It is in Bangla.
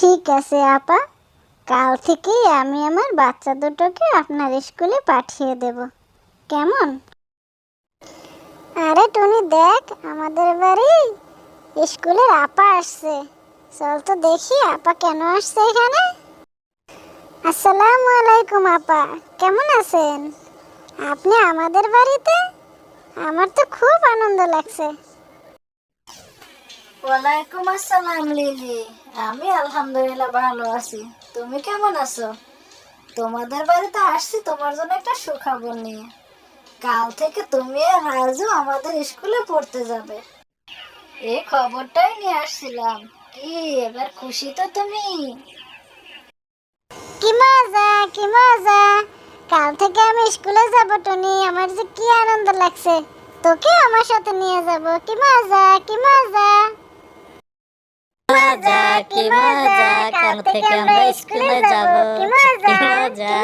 ঠিক আছে, আপা। কাল থেকেই আমি আমার বাচ্চা দুটোকে আপনার স্কুলে পাঠিয়ে দেব। কেমন? আরে টুনি, দেখ, আমাদের বাড়ি স্কুলের আপা আসছে। চল তো দেখি, আপা কেন আসছে এখানে? আসসালামু আলাইকুম, আপা। কেমন আছেন? আপনি আমাদের বাড়িতে? আমার তো খুব আনন্দ লাগছে। ওয়ালাইকুম আসসালাম, লিলি। আমি আলহামদুলিল্লাহ ভালো আছি। তুমি কেমন আছো? তোমাদের বাড়িতে আসছি, তোমার জন্য একটা সুখবর নিয়ে। কাল থেকে তুমি আর রাজু আমাদের স্কুলে পড়তে যাবে। এই খবরটাই নিয়ে আসছিলাম। কি, এবার খুশি তো তুমি? কি মজা কি মজা। কাল থেকে আমি স্কুলে যাব, টনি। আমার যে কি আনন্দ লাগছে। তোকে আমার সাথে নিয়ে যাব। কি মজা কি মজা। মজা কি মজা কাল থেকে আমরা স্কুলে যাব কি মজা